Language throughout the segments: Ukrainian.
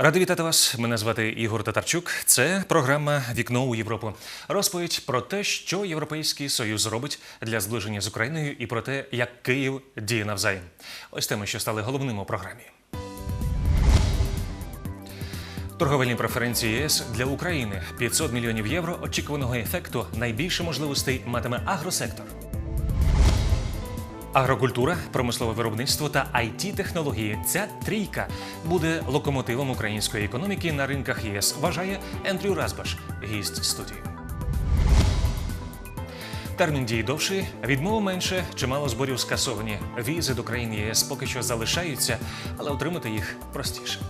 Радий вітати вас. Мене звати Ігор Татарчук. Це програма Вікно у Європу. Розповідь про те, що Європейський Союз робить для зближення з Україною, і про те, як Київ діє навзаєм. Ось теми, що стали головними у програмі. Торговельні преференції ЄС для України 500 мільйонів євро очікуваного ефекту найбільше можливостей матиме агросектор. Агрокультура, промислове виробництво та it технології Ця трійка буде локомотивом української економіки на ринках ЄС, вважає Ендрю Разбаш, гість студії. Термін дії довший, відмов менше, чимало зборів скасовані. Візи до країн ЄС поки що залишаються, але отримати їх простіше.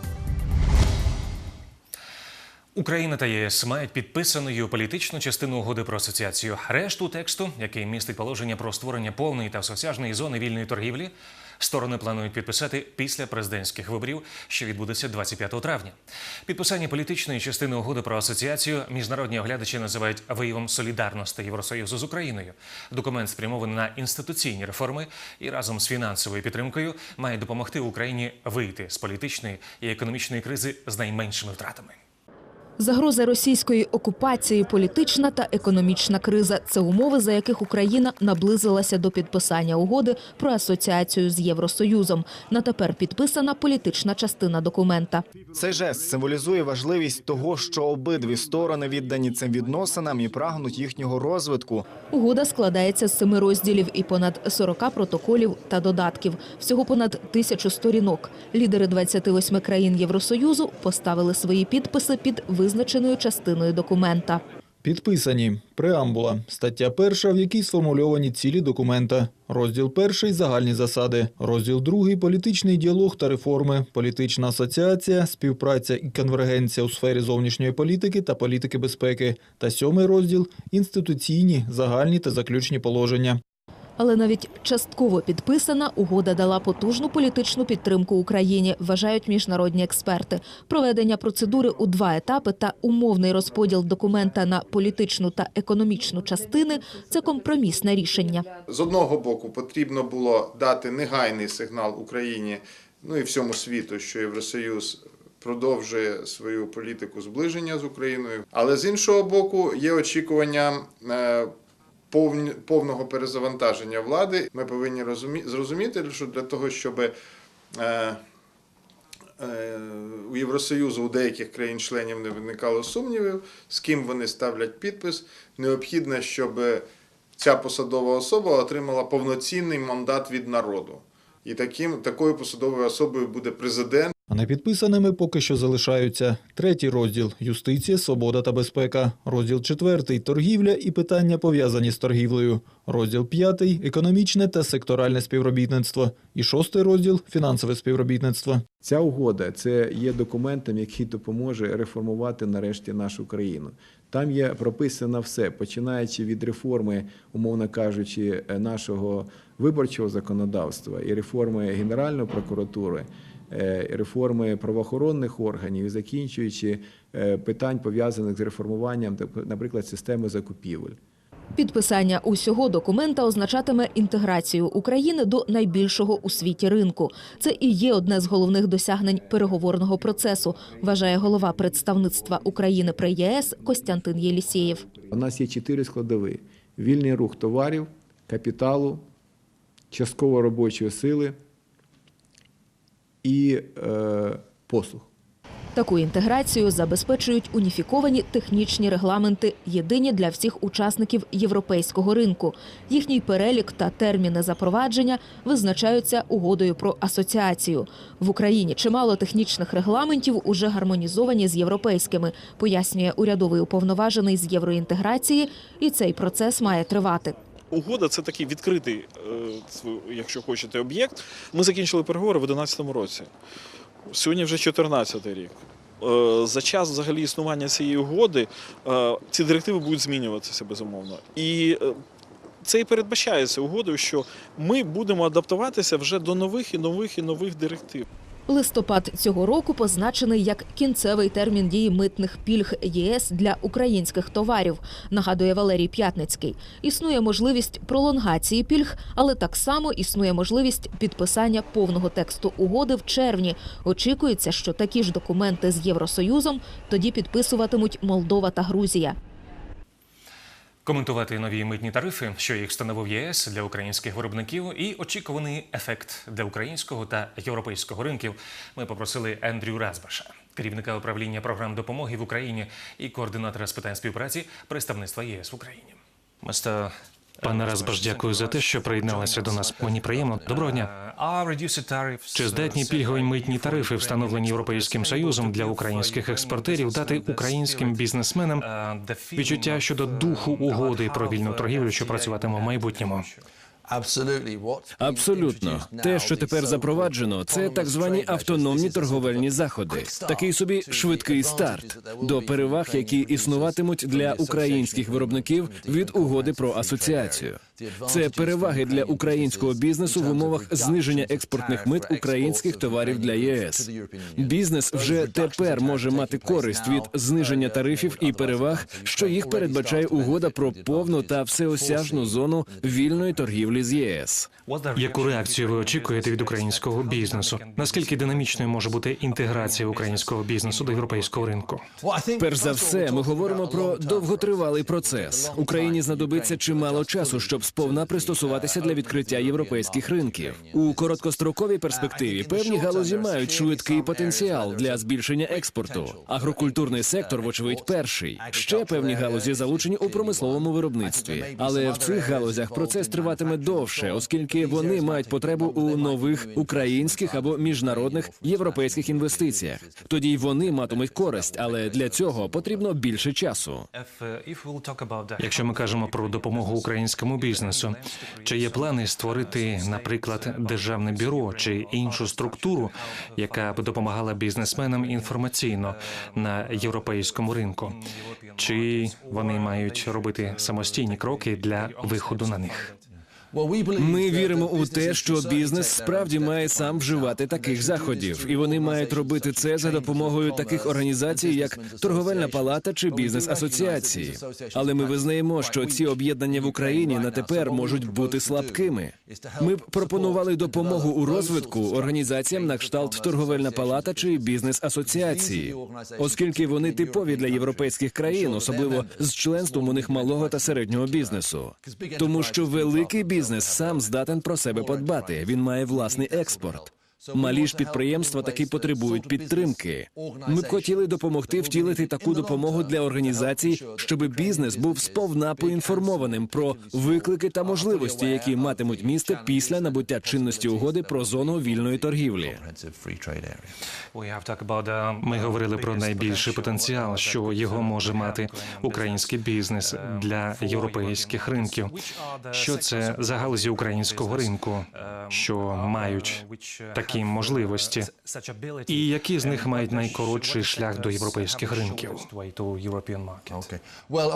Україна та ЄС мають підписаною політичну частину угоди про асоціацію. Решту тексту, який містить положення про створення повної та всеосяжної зони вільної торгівлі, сторони планують підписати після президентських виборів, що відбудеться 25 травня. Підписання політичної частини угоди про асоціацію міжнародні оглядачі називають виявом солідарності Євросоюзу з Україною. Документ спрямований на інституційні реформи і разом з фінансовою підтримкою має допомогти Україні вийти з політичної і економічної кризи з найменшими втратами. Загроза російської окупації, політична та економічна криза це умови, за яких Україна наблизилася до підписання угоди про асоціацію з Євросоюзом. На тепер підписана політична частина документа. Цей жест символізує важливість того, що обидві сторони віддані цим відносинам і прагнуть їхнього розвитку. Угода складається з семи розділів і понад 40 протоколів та додатків. Всього понад тисячу сторінок. Лідери 28 країн Євросоюзу поставили свої підписи під визначеною частиною документа. Підписані преамбула, стаття перша, в якій сформульовані цілі документа. Розділ перший загальні засади. Розділ другий політичний діалог та реформи, політична асоціація, співпраця і конвергенція у сфері зовнішньої політики та політики безпеки. Та сьомий розділ інституційні, загальні та заключні положення. Але навіть частково підписана угода дала потужну політичну підтримку Україні, вважають міжнародні експерти. Проведення процедури у два етапи та умовний розподіл документа на політичну та економічну частини це компромісне рішення. З одного боку потрібно було дати негайний сигнал Україні, ну і всьому світу, що Євросоюз продовжує свою політику зближення з Україною. Але з іншого боку, є очікування е, повного перезавантаження влади. Ми повинні зрозуміти, що для того, щоб е, е, у Євросоюзу у деяких країн-членів не виникало сумнівів, з ким вони ставлять підпис, необхідно, щоб ця посадова особа отримала повноцінний мандат від народу. І таким, такою посадовою особою буде президент. А непідписаними поки що залишаються третій розділ юстиція, свобода та безпека. Розділ четвертий торгівля і питання пов'язані з торгівлею. Розділ п'ятий економічне та секторальне співробітництво. І шостий розділ фінансове співробітництво. Ця угода це є документом, який допоможе реформувати нарешті нашу країну. Там є прописано все, починаючи від реформи, умовно кажучи, нашого виборчого законодавства і реформи Генеральної прокуратури, реформи правоохоронних органів, і закінчуючи е, питань пов'язаних з реформуванням, наприклад, системи закупівель. Підписання усього документа означатиме інтеграцію України до найбільшого у світі ринку. Це і є одне з головних досягнень переговорного процесу, вважає голова представництва України при ЄС Костянтин Єлісєєв. У нас є чотири складові: вільний рух товарів, капіталу, частково робочої сили і е, послуг. Таку інтеграцію забезпечують уніфіковані технічні регламенти, єдині для всіх учасників європейського ринку. Їхній перелік та терміни запровадження визначаються угодою про асоціацію. В Україні чимало технічних регламентів уже гармонізовані з європейськими, пояснює урядовий уповноважений з євроінтеграції, і цей процес має тривати. Угода це такий відкритий, е, якщо хочете, об'єкт. Ми закінчили переговори в 2011 році. Сьогодні вже 2014 рік. Е, За час взагалі існування цієї угоди е, ці директиви будуть змінюватися безумовно. І це і передбачається угодою, що ми будемо адаптуватися вже до нових і нових і нових директив. Листопад цього року позначений як кінцевий термін дії митних пільг ЄС для українських товарів, нагадує Валерій П'ятницький. Існує можливість пролонгації пільг, але так само існує можливість підписання повного тексту угоди в червні. Очікується, що такі ж документи з Євросоюзом тоді підписуватимуть Молдова та Грузія. Коментувати нові митні тарифи, що їх встановив ЄС для українських виробників, і очікуваний ефект для українського та європейського ринків. Ми попросили Ендрю Разбаша, керівника управління програм допомоги в Україні і координатора з питань співпраці представництва єС в Україні. Мисто Пане Разбаш, дякую за те, що приєдналися до нас. Мені приємно. Доброго дня. Чи здатні пільгові митні тарифи, встановлені Європейським Союзом для українських експортерів, дати українським бізнесменам відчуття щодо духу угоди про вільну торгівлю, що працюватиме в майбутньому? Абсолютно, те, що тепер запроваджено, це так звані автономні торговельні заходи. Такий собі швидкий старт до переваг, які існуватимуть для українських виробників від угоди про асоціацію. Це переваги для українського бізнесу в умовах зниження експортних мит українських товарів для ЄС. Бізнес вже тепер може мати користь від зниження тарифів і переваг, що їх передбачає угода про повну та всеосяжну зону вільної торгівлі з ЄС. Яку реакцію ви очікуєте від українського бізнесу? Наскільки динамічною може бути інтеграція українського бізнесу до європейського ринку? Перш за все, ми говоримо про довготривалий процес. Україні знадобиться чимало часу, щоб сповна пристосуватися для відкриття європейських ринків. У короткостроковій перспективі певні галузі мають швидкий потенціал для збільшення експорту. Агрокультурний сектор, вочевидь, перший. Ще певні галузі залучені у промисловому виробництві. Але в цих галузях процес триватиме довше, оскільки вони мають потребу у нових українських або міжнародних європейських інвестиціях. Тоді й вони матимуть користь, але для цього потрібно більше часу. Якщо ми кажемо про допомогу українському бізнесу, чи є плани створити, наприклад, державне бюро чи іншу структуру, яка б допомагала бізнесменам інформаційно на європейському ринку? Чи вони мають робити самостійні кроки для виходу на них? Ми віримо у те, що бізнес справді має сам вживати таких заходів, і вони мають робити це за допомогою таких організацій, як торговельна палата чи бізнес-асоціації. Але ми визнаємо, що ці об'єднання в Україні на тепер можуть бути слабкими. Ми б пропонували допомогу у розвитку організаціям на кшталт торговельна палата чи бізнес-асоціації, оскільки вони типові для європейських країн, особливо з членством у них малого та середнього бізнесу, тому що великий бізнес сам здатен про себе подбати. Він має власний експорт. Малі ж підприємства таки потребують підтримки. Ми б хотіли допомогти втілити таку допомогу для організацій, щоб бізнес був сповна поінформованим про виклики та можливості, які матимуть місце після набуття чинності угоди про зону вільної торгівлі. Ми говорили про найбільший потенціал, що його може мати український бізнес для європейських ринків. Що це за галузі українського ринку, що мають такі можливості, і які з них мають найкоротший шлях до європейських ринків?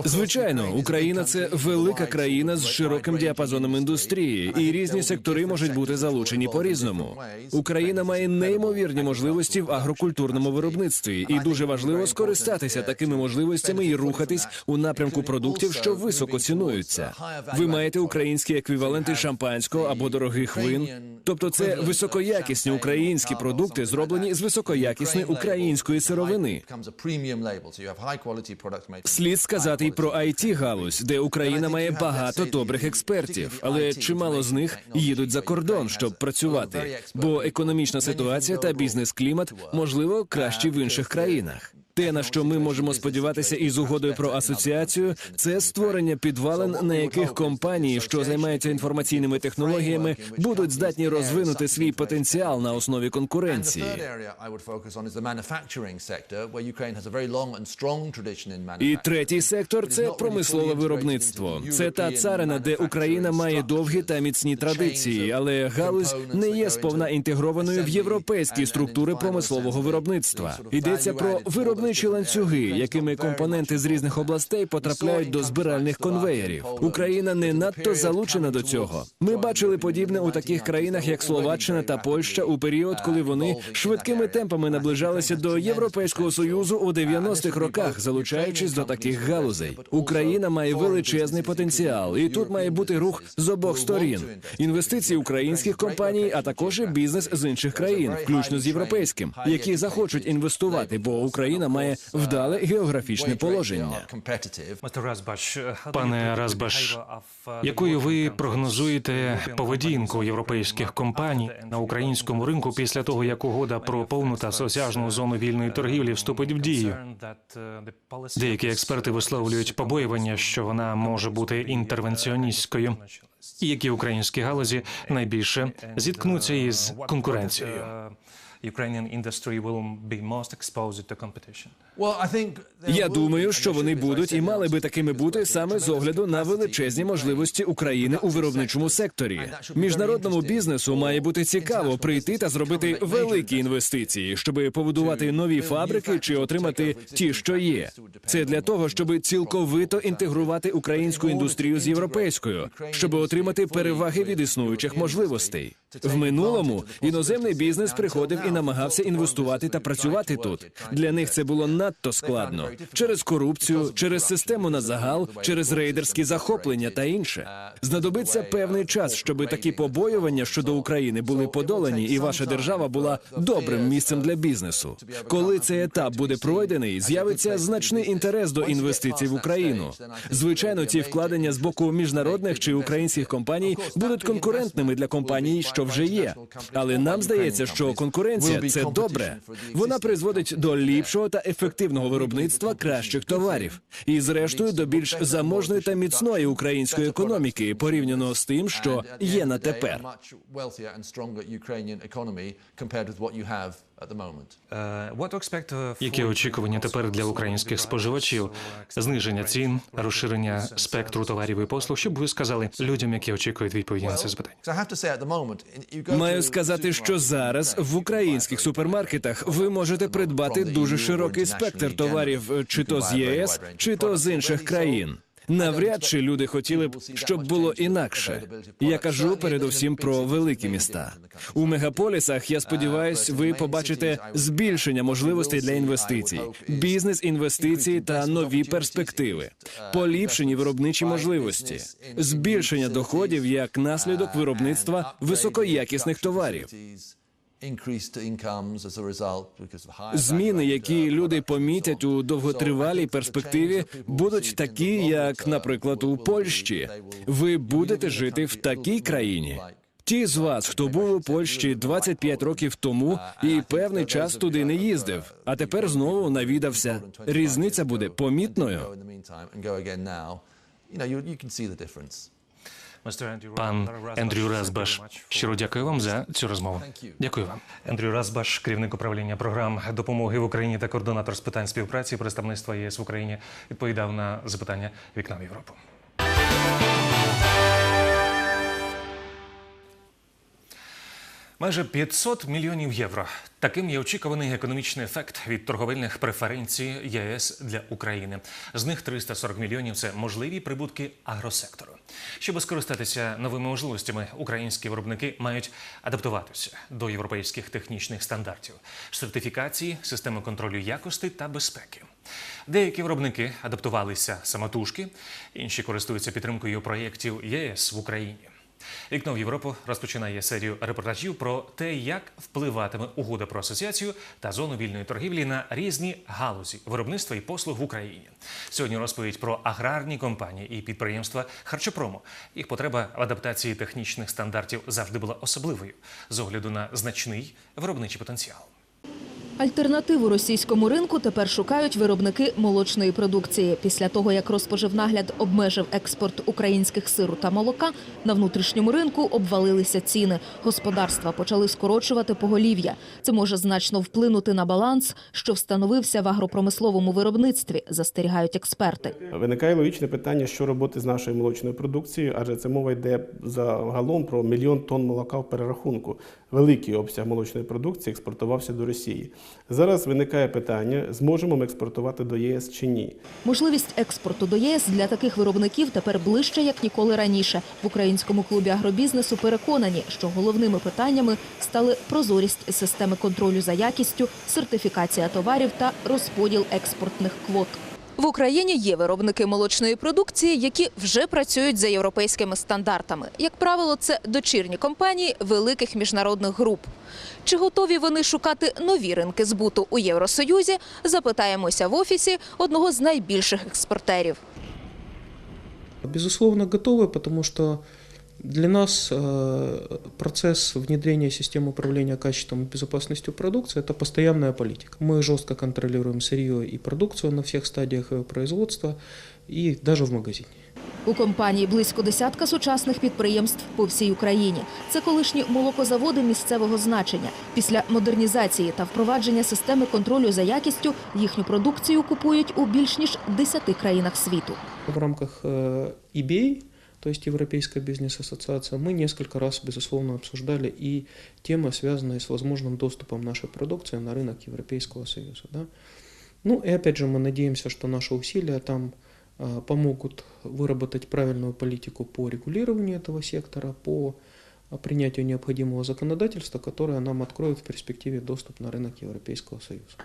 Звичайно, Україна це велика країна з широким діапазоном індустрії, і різні сектори можуть бути залучені по різному. Україна має неймовірні можливості в агрокультурному виробництві, і дуже важливо скористатися такими можливостями і рухатись у напрямку продуктів, що високо цінуються. Ви маєте українські еквіваленти шампанського або дорогих вин. Тобто, це високоякісні українські продукти, зроблені з високоякісної української сировини. Слід сказати й про it галузь, де Україна має багато добрих експертів, але чимало з них їдуть за кордон, щоб працювати. Бо економічна ситуація та бізнес-клімат можливо кращі в інших країнах. Те, на що ми можемо сподіватися із угодою про асоціацію, це створення підвалин, на яких компанії, що займаються інформаційними технологіями, будуть здатні розвинути свій потенціал на основі конкуренції. І третій сектор це промислове виробництво. Це та царина, де Україна має довгі та міцні традиції, але галузь не є сповна інтегрованою в європейські структури промислового виробництва. Йдеться про виробництво виробничі ланцюги, якими компоненти з різних областей потрапляють до збиральних конвеєрів. Україна не надто залучена до цього. Ми бачили подібне у таких країнах, як Словаччина та Польща, у період, коли вони швидкими темпами наближалися до Європейського союзу у 90-х роках, залучаючись до таких галузей. Україна має величезний потенціал, і тут має бути рух з обох сторін: інвестиції українських компаній, а також і бізнес з інших країн, включно з європейським, які захочуть інвестувати, бо Україна має вдале географічне положення. Пане Разбаш, якою ви прогнозуєте поведінку європейських компаній на українському ринку після того, як угода про повну та осяжну зону вільної торгівлі вступить в дію? Деякі експерти висловлюють побоювання, що вона може бути інтервенціоністською. І які українські галузі найбільше зіткнуться із конкуренцією? Ukrainian industry will be most exposed to competition. Я думаю, що вони будуть і мали би такими бути саме з огляду на величезні можливості України у виробничому секторі. Міжнародному бізнесу має бути цікаво прийти та зробити великі інвестиції, щоб побудувати нові фабрики чи отримати ті, що є. Це для того, щоб цілковито інтегрувати українську індустрію з європейською, щоб отримати переваги від існуючих можливостей. В минулому іноземний бізнес приходив і намагався інвестувати та працювати тут. Для них це було надто складно через корупцію, через систему на загал, через рейдерські захоплення та інше. Знадобиться певний час, щоб такі побоювання щодо України були подолані, і ваша держава була добрим місцем для бізнесу. Коли цей етап буде пройдений, з'явиться значний інтерес до інвестицій в Україну. Звичайно, ці вкладення з боку міжнародних чи українських компаній будуть конкурентними для компаній, що вже є. Але нам здається, що конкуренція це добре. Вона призводить до ліпшого та ефективного виробництва кращих товарів, і зрештою до більш заможної та міцної української економіки порівняно з тим, що є на тепер. Які очікування тепер для українських споживачів? Зниження цін, розширення спектру товарів і послуг. Що б ви сказали людям, які очікують відповіді на це запитання? Маю сказати, що зараз в українських супермаркетах ви можете придбати дуже широкий спектр товарів, е, чи то з ЄС, чи то з інших країн. Навряд чи люди хотіли б, щоб було інакше. Я кажу передусім про великі міста. У мегаполісах я сподіваюся, ви побачите збільшення можливостей для інвестицій, бізнес інвестиції та нові перспективи, поліпшені виробничі можливості, збільшення доходів як наслідок виробництва високоякісних товарів. Зміни, які люди помітять у довготривалій перспективі, будуть такі, як, наприклад, у Польщі. Ви будете жити в такій країні. Ті з вас, хто був у Польщі 25 років тому і певний час туди не їздив, а тепер знову навідався. Різниця буде помітною. Пан Ендрю Разбаш, щиро дякую вам за цю розмову. Дякую вам. Ендрю Разбаш, керівник управління програм допомоги в Україні та координатор з питань співпраці представництва ЄС в Україні, відповідав на запитання вікна в Європу. Майже 500 мільйонів євро. Таким є очікуваний економічний ефект від торговельних преференцій ЄС для України. З них 340 мільйонів це можливі прибутки агросектору. Щоб скористатися новими можливостями, українські виробники мають адаптуватися до європейських технічних стандартів, сертифікації, системи контролю якості та безпеки. Деякі виробники адаптувалися самотужки, інші користуються підтримкою проєктів ЄС в Україні. Вікно в Європу розпочинає серію репортажів про те, як впливатиме угода про асоціацію та зону вільної торгівлі на різні галузі виробництва і послуг в Україні. Сьогодні розповідь про аграрні компанії і підприємства харчопрому. Їх потреба в адаптації технічних стандартів завжди була особливою з огляду на значний виробничий потенціал. Альтернативу російському ринку тепер шукають виробники молочної продукції. Після того, як Розпоживнагляд обмежив експорт українських сиру та молока, на внутрішньому ринку обвалилися ціни. Господарства почали скорочувати поголів'я. Це може значно вплинути на баланс, що встановився в агропромисловому виробництві, застерігають експерти. Виникає логічне питання, що робити з нашою молочною продукцією, адже це мова йде загалом про мільйон тонн молока в перерахунку. Великий обсяг молочної продукції експортувався до Росії. Зараз виникає питання: зможемо ми експортувати до ЄС чи ні? Можливість експорту до ЄС для таких виробників тепер ближче як ніколи раніше. В українському клубі агробізнесу переконані, що головними питаннями стали прозорість системи контролю за якістю, сертифікація товарів та розподіл експортних квот. В Україні є виробники молочної продукції, які вже працюють за європейськими стандартами. Як правило, це дочірні компанії великих міжнародних груп. Чи готові вони шукати нові ринки збуту у Євросоюзі? Запитаємося в офісі одного з найбільших експортерів. Безусловно, готові, тому що. что для нас э, процесс внедрения системы управления качеством и безопасностью продукции – это постоянная политика. Мы жестко контролируем сырье и продукцию на всех стадиях ее производства и даже в магазине. У компанії близько десятка сучасних підприємств по всій Україні. Це колишні молокозаводи місцевого значення. Після модернізації та впровадження системи контролю за якістю їхню продукцію купують у більш ніж 10 країнах світу. В рамках э, EBA, то есть Европейская бизнес-ассоциация, мы несколько раз, безусловно, обсуждали и темы, связанные с возможным доступом нашей продукции на рынок Европейского Союза. Да? Ну и опять же мы надеемся, что наши усилия там э, помогут выработать правильную политику по регулированию этого сектора, по э, принятию необходимого законодательства, которое нам откроет в перспективе доступ на рынок Европейского Союза.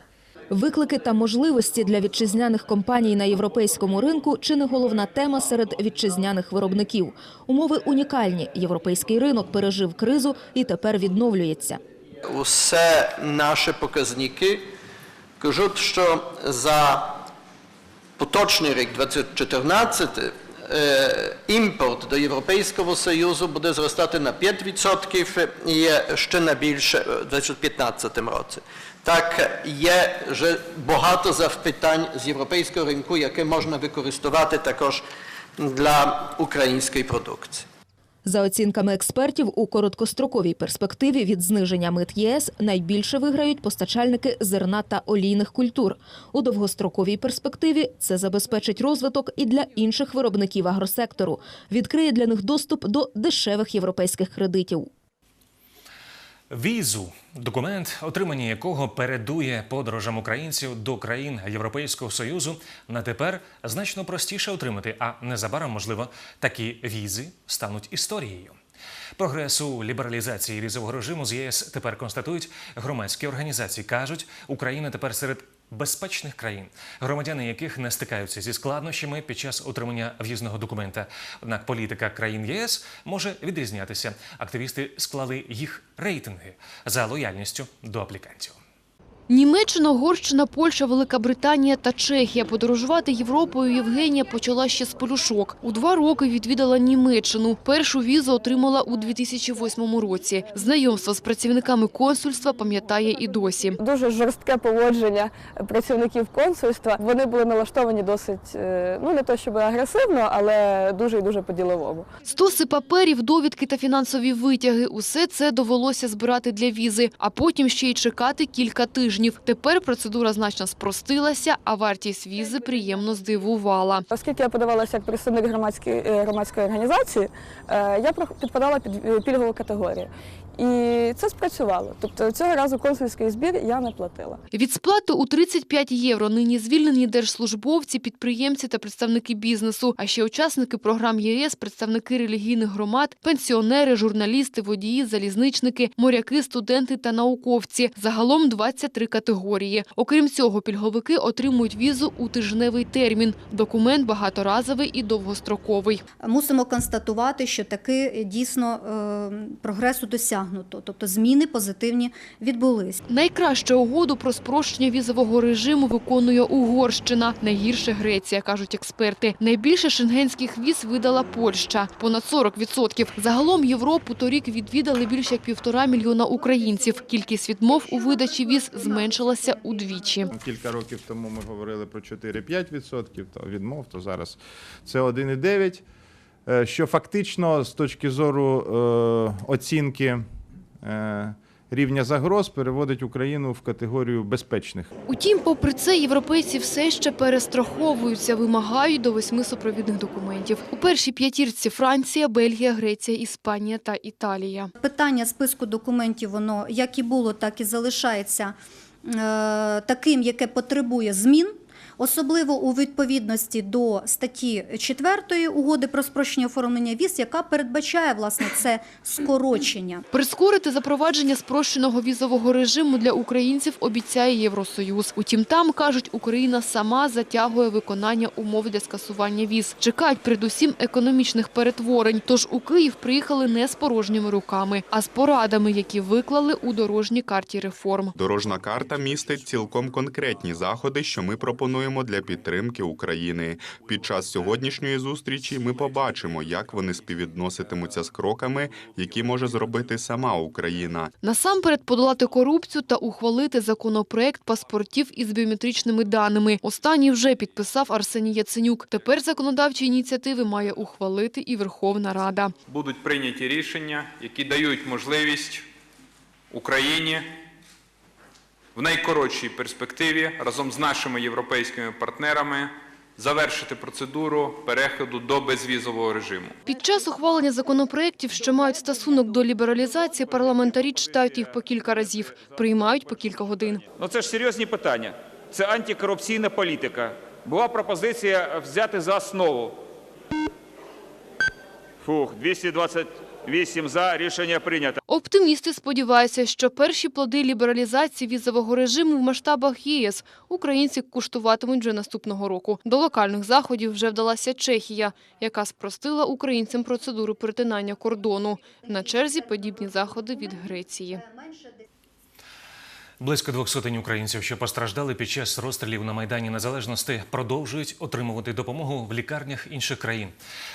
Виклики та можливості для вітчизняних компаній на європейському ринку чи не головна тема серед вітчизняних виробників. Умови унікальні. Європейський ринок пережив кризу і тепер відновлюється. Усе наші показники кажуть, що за поточний рік 2014 е, імпорт до Європейського Союзу буде зростати на 5% і ще на більше у 2015 році. Так, є вже багато запитань з європейського ринку, яке можна використовувати також для української продукції. За оцінками експертів, у короткостроковій перспективі від зниження мит ЄС найбільше виграють постачальники зерна та олійних культур. У довгостроковій перспективі це забезпечить розвиток і для інших виробників агросектору, відкриє для них доступ до дешевих європейських кредитів. Візу документ, отримання якого передує подорожам українців до країн Європейського Союзу, на тепер значно простіше отримати, а незабаром, можливо, такі візи стануть історією. Прогресу лібералізації візового режиму з ЄС тепер констатують громадські організації. кажуть, Україна тепер серед безпечних країн, громадяни яких не стикаються зі складнощами під час отримання в'їзного документа. Однак політика країн ЄС може відрізнятися. Активісти склали їх рейтинги за лояльністю до аплікантів. Німеччина, Угорщина, Польща, Велика Британія та Чехія. Подорожувати Європою Євгенія почала ще з полюшок. У два роки відвідала Німеччину. Першу візу отримала у 2008 році. Знайомство з працівниками консульства пам'ятає і досі. Дуже жорстке поводження працівників консульства. Вони були налаштовані досить, е, ну не то щоб агресивно, але дуже і дуже по-діловому. Стоси паперів, довідки та фінансові витяги – усе це довелося збирати для візи, а потім ще й чекати кілька тижнів. Тепер процедура значно спростилася, а вартість візи приємно здивувала. Оскільки я подавалася як представник громадської, е, громадської організації, е, я підпадала під е, пільгову категорію. І це спрацювало. Тобто цього разу консульський збір я не платила. Від сплати у 35 євро нині звільнені держслужбовці, підприємці та представники бізнесу, а ще учасники програм ЄС, представники релігійних громад, пенсіонери, журналісти, водії, залізничники, моряки, студенти та науковці. Загалом 23 категорії. Окрім цього, пільговики отримують візу у тижневий термін. Документ багаторазовий і довгостроковий. Мусимо констатувати, що таки дійсно е, прогресу досягнуто, тобто зміни позитивні відбулись. Найкраще угоду про спрощення візового режиму виконує Угорщина. Найгірше Греція, кажуть експерти. Найбільше шенгенських віз видала Польща – понад 40%. Загалом Європу торік відвідали більше як півтора мільйона українців. Кількість відмов у видачі віз зменшилася удвічі. Кілька років тому ми говорили про 4-5% то відмов, то зараз це 1,9%. Е, Що фактично з точки зору е, оцінки рівня загроз переводить Україну в категорію безпечних. Утім, попри це, європейці все ще перестраховуються, вимагають до восьми супровідних документів. У першій п'ятірці Франція, Бельгія, Греція, Іспанія та Італія. Питання списку документів, воно як і було, так і залишається е, таким, яке потребує змін. Особливо у відповідності до статті 4 угоди про спрощення оформлення віз, яка передбачає власне це скорочення. Прискорити запровадження спрощеного візового режиму для українців обіцяє Євросоюз. Утім, там, кажуть, Україна сама затягує виконання умов для скасування віз. Чекають передусім економічних перетворень. Тож у Київ приїхали не з порожніми руками, а з порадами, які виклали у дорожній карті реформ. Дорожна карта містить цілком конкретні заходи, що ми пропонуємо для підтримки України. Під час сьогоднішньої зустрічі ми побачимо, як вони співвідноситимуться з кроками, які може зробити сама Україна. Насамперед подолати корупцію та ухвалити законопроект паспортів із біометричними даними. Останній вже підписав Арсеній Яценюк. Тепер законодавчі ініціативи має ухвалити і Верховна Рада. будуть прийняті рішення, які дають можливість Україні в найкоротшій перспективі разом з нашими європейськими партнерами завершити процедуру переходу до безвізового режиму. Під час ухвалення законопроєктів, що мають стосунок до лібералізації, парламентарі читають їх по кілька разів, приймають по кілька годин. Ну це ж серйозні питання. Це антикорупційна політика. Була пропозиція взяти за основу. Фух, 228 за, рішення прийнято. Оптимісти сподіваються, що перші плоди лібералізації візового режиму в масштабах ЄС українці куштуватимуть вже наступного року. До локальних заходів вже вдалася Чехія, яка спростила українцям процедуру перетинання кордону. На черзі подібні заходи від Греції. Близько двох сотень українців, що постраждали під час розстрілів на Майдані Незалежності, продовжують отримувати допомогу в лікарнях інших країн.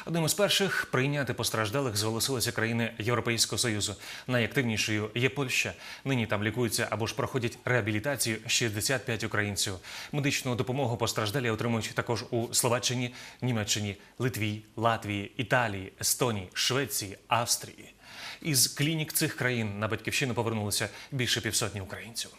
Одним із перших прийняти постраждалих зголосилися країни Європейського Союзу. Найактивнішою є Польща. Нині там лікуються або ж проходять реабілітацію 65 українців. Медичну допомогу постраждалі отримують також у Словаччині, Німеччині, Литві, Латвії, Італії, Естонії, Швеції, Австрії. Із клінік цих країн на батьківщину повернулися більше півсотні українців.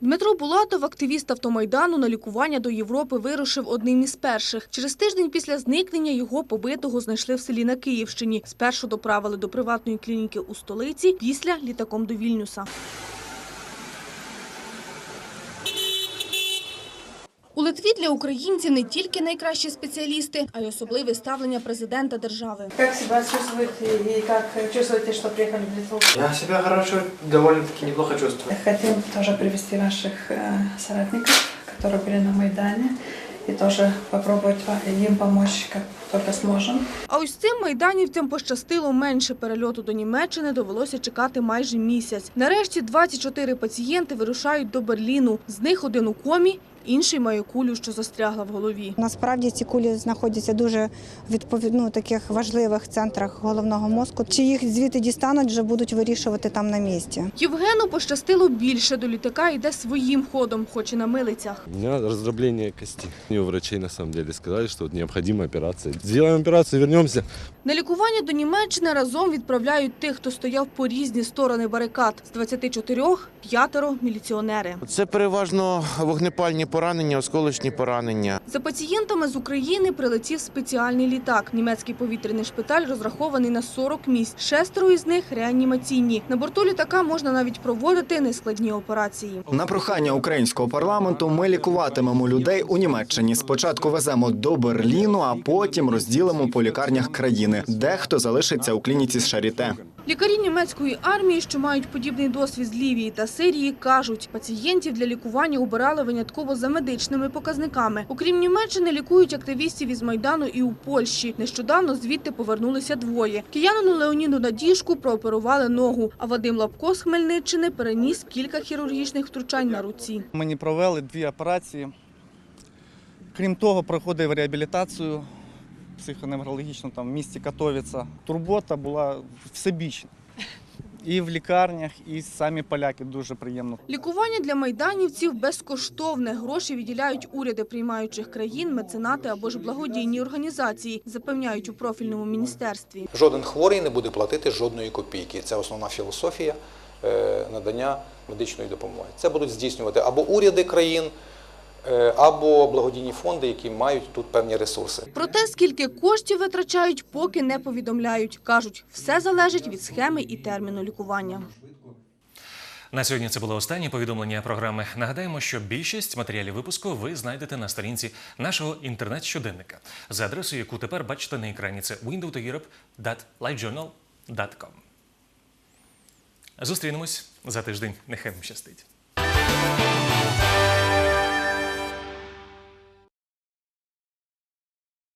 Дмитро Булатов, активіст автомайдану, на лікування до Європи вирушив одним із перших. Через тиждень після зникнення його побитого знайшли в селі на Київщині. Спершу доправили до приватної клініки у столиці, після літаком до Вільнюса. У Литві для українців не тільки найкращі спеціалісти, а й особливе ставлення президента держави. Как себя чувствуете и как чувствуете, что приехали в Литву? Я себя хорошо, довольно-таки неплохо чувствую. Хотим тоже привести наших э, соратников, которые были на Майдане, и тоже попробовать им помочь, как только сможем. А ось цим майданівцям пощастило менше перельоту до Німеччини довелося чекати майже місяць. Нарешті 24 пацієнти вирушають до Берліну. З них один у комі, інший має кулю, що застрягла в голові. Насправді ці кулі знаходяться дуже відповідно таких важливих центрах головного мозку. Чи їх звідти дістануть, вже будуть вирішувати там на місці. Євгену пощастило більше. До літака йде своїм ходом, хоч і на милицях. У меня раздробление кости. Мне у врачей на самом деле сказали, что вот необходима операция. Сделаем операцию, вернемся. На лікування до Німеччини разом відправляють тих, хто стояв по різні сторони барикад. З 24 – п'ятеро міліціонери. Це переважно вогнепальні поранення, осколочні поранення. За пацієнтами з України прилетів спеціальний літак. Німецький повітряний шпиталь розрахований на 40 місць. Шестеро із них реанімаційні. На борту літака можна навіть проводити нескладні операції. На прохання українського парламенту ми лікуватимемо людей у Німеччині. Спочатку веземо до Берліну, а потім розділимо по лікарнях країни. Дехто залишиться у клініці з Шаріте. Лікарі німецької армії, що мають подібний досвід з Лівії та Сирії, кажуть, пацієнтів для лікування обирали винятково за медичними показниками. Окрім Німеччини, лікують активістів із Майдану і у Польщі. Нещодавно звідти повернулися двоє. Киянину Леоніду Надіжку прооперували ногу, а Вадим Лапко з Хмельниччини переніс кілька хірургічних втручань на руці. Мені провели дві операції. Крім того, проходив реабілітацію психоневрологічну там в місті Катовіца. Турбота була всебічна. І в лікарнях, і самі поляки дуже приємно. Лікування для майданівців безкоштовне. Гроші відділяють уряди приймаючих країн, меценати або ж благодійні організації, запевняють у профільному міністерстві. Жоден хворий не буде платити жодної копійки. Це основна філософія е, надання медичної допомоги. Це будуть здійснювати або уряди країн, або благодійні фонди, які мають тут певні ресурси. Проте, скільки коштів витрачають, поки не повідомляють. Кажуть, все залежить від схеми і терміну лікування. На сьогодні це було останнє повідомлення програми. Нагадаємо, що більшість матеріалів випуску ви знайдете на сторінці нашого інтернет-щоденника за адресою, яку тепер бачите на екрані. Це windowtoeurope.livejournal.com. Зустрінемось за тиждень. Нехай вам щастить.